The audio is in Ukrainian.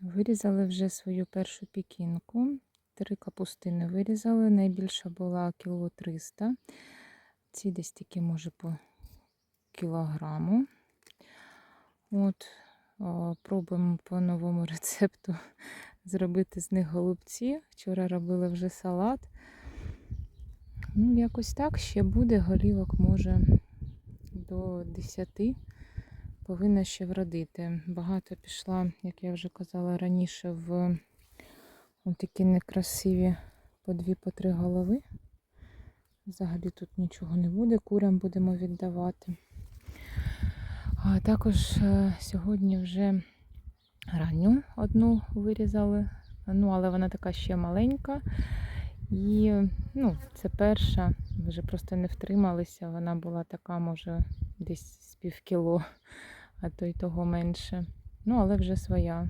Вирізали вже свою першу пікінку. Три капустини вирізали. Найбільша була кіло 300. Ці десь такі, може, по кілограму. От, о, пробуємо по новому рецепту зробити з них голубці. Вчора робили вже салат. Ну, якось так ще буде. Голівок може до 10 повинна ще вродити. Багато пішла, як я вже казала раніше, в такі некрасиві по дві, по три голови. Взагалі тут нічого не буде, курям будемо віддавати. А також е, сьогодні вже ранню одну вирізали, ну, але вона така ще маленька. І ну, це перша, вже просто не втрималися. Вона була така, може, десь з пів кіло, а то й того менше. Ну, але вже своя.